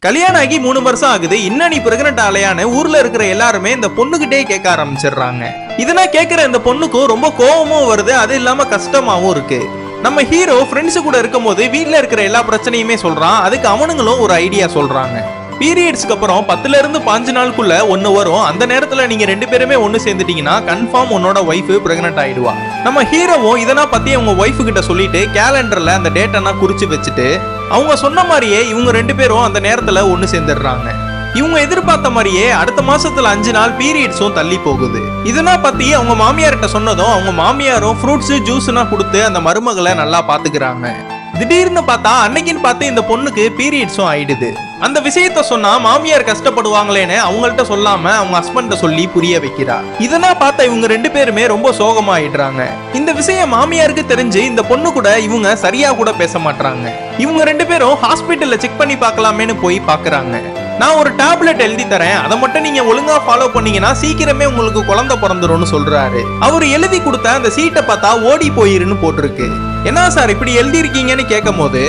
கல்யாணம் ஆகி மூணு வருஷம் ஆகுது. இன்னும் நீ பிரெக்னென்ட் ஆலையான்னு ஊர்ல இருக்கிற எல்லாருமே இந்த பொண்ணுகிட்டே கேட்க ஆரம்பிச்சிடுறாங்க. இதெல்லாம் கேட்கிற இந்த பொண்ணுக்கும் ரொம்ப கோவமும் வருது. அது இல்லாம கஷ்டமாவும் இருக்கு. நம்ம ஹீரோ ஃப்ரெண்ட்ஸ் கூட இருக்கும்போது வீட்டில் இருக்கிற எல்லா பிரச்சனையுமே சொல்றான். அதுக்கு அவனுங்களும் ஒரு ஐடியா சொல்றாங்க. பீரியட்ஸ்க்கு அப்புறம் பத்துல இருந்து பாஞ்சு நாளுக்குள்ள ஒன்னு வரும். அந்த நேரத்துல நீங்க ரெண்டு பேருமே ஒன்னு சேர்ந்துட்டீங்கன்னா கன்ஃபார்ம் உன்னோட ஒய்ஃப் பிரெக்னென்ட் ஆயிடுவா. நம்ம ஹீரோவும் இதெல்லாம் பத்தி அவங்க ஒய்ஃப் கிட்ட சொல்லிட்டு கேலண்டர்ல அந்த டேட்டெல்லாம் குறிச்சு வச்சுட்டு அவங்க சொன்ன மாதிரியே இவங்க ரெண்டு பேரும் அந்த நேரத்துல ஒன்னு சேர்ந்துடுறாங்க. இவங்க எதிர்பார்த்த மாதிரியே அடுத்த மாசத்துல அஞ்சு நாள் பீரியட்ஸும் தள்ளி போகுது. இதெல்லாம் பத்தி அவங்க மாமியார்கிட்ட சொன்னதும் அவங்க மாமியாரும் ஃப்ரூட்ஸ் ஜூஸ்லாம் கொடுத்து அந்த மருமகளை நல்லா பாத்துக்கிறாங்க. திடீர்னு பார்த்தா அன்னைக்குன்னு பார்த்து இந்த பொண்ணுக்கு பீரியட்ஸும் ஆயிடுது. அந்த விஷயத்த சொன்னா மாமியார் கஷ்டப்படுவாங்களேன்னு அவங்கள்ட்ட சொல்லாம அவங்க ஹஸ்பண்ட சொல்லி புரிய வைக்கிறா. இதெல்லாம் பார்த்தா இவங்க ரெண்டு பேருமே ரொம்ப சோகமாயிடுறாங்க. இந்த விஷயம் மாமியாருக்கு தெரிஞ்சு இந்த பொண்ணு கூட இவங்க சரியா கூட பேச மாட்டாங்க இவங்க ரெண்டு பேரும் ஹாஸ்பிட்டல்ல செக் பண்ணி பார்க்கலாமேன்னு போய் பாக்குறாங்க நான் ஒரு டேப்லெட் எழுதி தரேன். அதை மட்டும் நீங்க ஒழுங்கா ஃபாலோ பண்ணீங்கன்னா சீக்கிரமே உங்களுக்கு குழந்தை பிறந்துரும்னு சொல்றாரு. அவர் எழுதி கொடுத்த அந்த சீட்டை பார்த்தா ஓடி போயிருன்னு போட்டிருக்கு. என்ன சார் இப்படி எழுதி இருக்கீங்கன்னு கேட்கும் போது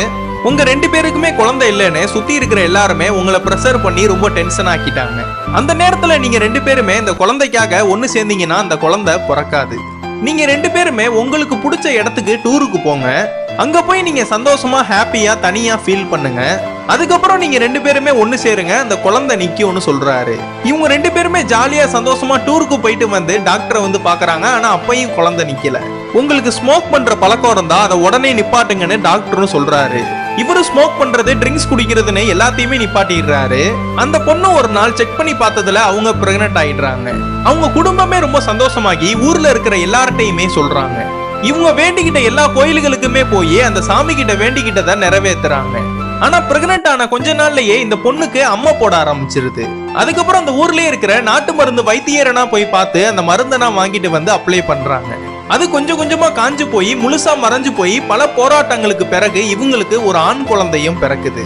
உங்க ரெண்டு பேருக்குமே குழந்தை இல்லைன்னு சுத்தி இருக்கிற எல்லாருமே உங்களை ப்ரெஷர் பண்ணி ரொம்ப டென்ஷன் ஆக்கிட்டாங்க. அந்த நேரத்துல நீங்க ரெண்டு பேருமே இந்த குழந்தைக்காக ஒன்னு சேர்ந்தீங்கன்னா அந்த குழந்தை பிறக்காது. நீங்க ரெண்டு பேருமே உங்களுக்கு பிடிச்ச இடத்துக்கு டூருக்கு போங்க. அங்க போய் நீங்க சந்தோஷமா ஹாப்பியா தனியா ஃபீல் பண்ணுங்க. அதுக்கப்புறம் நீங்க ரெண்டு பேருமே ஒன்னு சேருங்க. அந்த குழந்தை நிக்கும்னு சொல்றாரு. இவங்க ரெண்டு பேருமே ஜாலியா சந்தோஷமா டூருக்கு போயிட்டு வந்து டாக்டரை வந்து பாக்குறாங்க. ஆனா அப்பையும் குழந்தை நிக்கல. உங்களுக்கு ஸ்மோக் பண்ற பழக்கம் இருந்தா அதை உடனே நிப்பாட்டுங்கன்னு டாக்டரும் சொல்றாரு. இவரு ஸ்மோக் பண்றது ட்ரிங்க்ஸ் குடிக்கிறதுன்னு எல்லாத்தையுமே நிப்பாட்டிடுறாரு. அந்த பொண்ணு ஒரு நாள் செக் பண்ணி பார்த்ததுல அவங்க பிரெக்னென்ட் ஆயிடுறாங்க. அவங்க குடும்பமே ரொம்ப சந்தோஷமாகி ஊர்ல இருக்கிற எல்லார்ட்டையுமே சொல்றாங்க. இவங்க வேண்டிக்கிட்ட எல்லா கோயில்களுக்குமே போய் அந்த சாமி கிட்ட வேண்டிக்கிட்டதை நிறைவேற்றுறாங்க ஆனா பிரெக்னென்ட் ஆன கொஞ்ச நாள்லயே இந்த பொண்ணுக்கு அம்மா போட ஆரம்பிச்சிருது. அதுக்கப்புறம் அந்த ஊர்லயே இருக்கிற நாட்டு மருந்து வைத்தியரனா போய் பார்த்து அந்த மருந்தனா வாங்கிட்டு வந்து அப்ளை பண்றாங்க. அது கொஞ்சம் கொஞ்சமா காஞ்சு போய் முழுசா மறைஞ்சு போய் பல போராட்டங்களுக்கு பிறகு இவங்களுக்கு ஒரு ஆண் குழந்தையும் பிறக்குது.